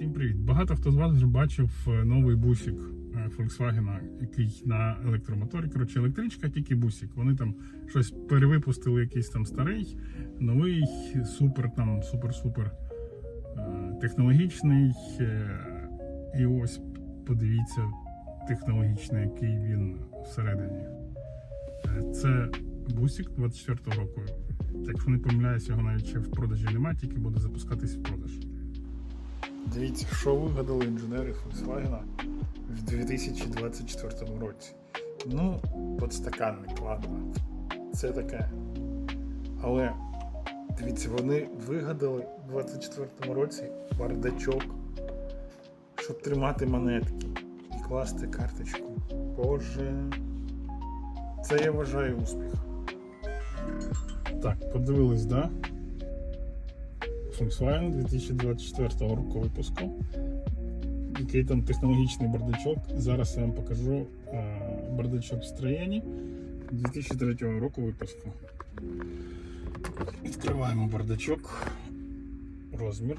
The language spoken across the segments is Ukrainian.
Всім привіт! Багато хто з вас вже бачив е, новий бусик е, Volkswagen, який на електромоторі. Коротше, електричка, тільки бусик. Вони там щось перевипустили, якийсь там старий, новий, супер, там, супер-супер е, технологічний. І ось подивіться, технологічний, який він всередині. Це бусик 24-го року. Якщо не помиляюсь, його навіть ще в продажі немає, тільки буде запускатись в продаж. Дивіться, що вигадали інженери Volkswagen в 2024 році. Ну, подстаканник, ладно. Це таке. Але дивіться, вони вигадали в 2024 році бардачок, щоб тримати монетки і класти карточку. Боже. Це я вважаю успіх. Так, подивились, да? Volkswagen 2024 року випуску. Який там технологічний бардачок. Зараз я вам покажу е, бардачок в строєнні 2003 року випуску. Відкриваємо бардачок. Розмір.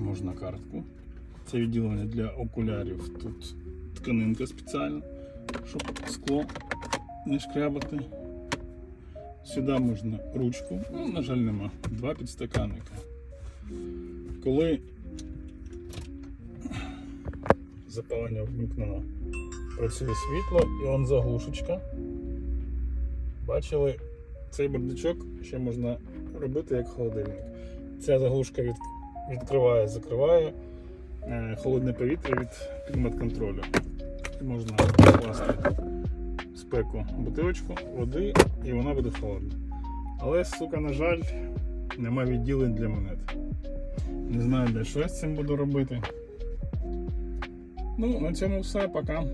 Можна картку. Це відділення для окулярів. Тут тканинка спеціальна, щоб скло не шкрябати. Сюди можна ручку, ну, на жаль, нема. Два підстаканника. Коли запалення вмикнено, працює світло і он заглушечка. Бачили, цей бардачок ще можна робити як холодильник. Ця заглушка від, відкриває, закриває е, холодне повітря від клімат-контролю. Можна класти спеку бутилочку води і вона буде холодна. Але, сука, на жаль, нема відділень для монет. Не знаю, для що я з цим буду робити. Ну, на цьому все, пока.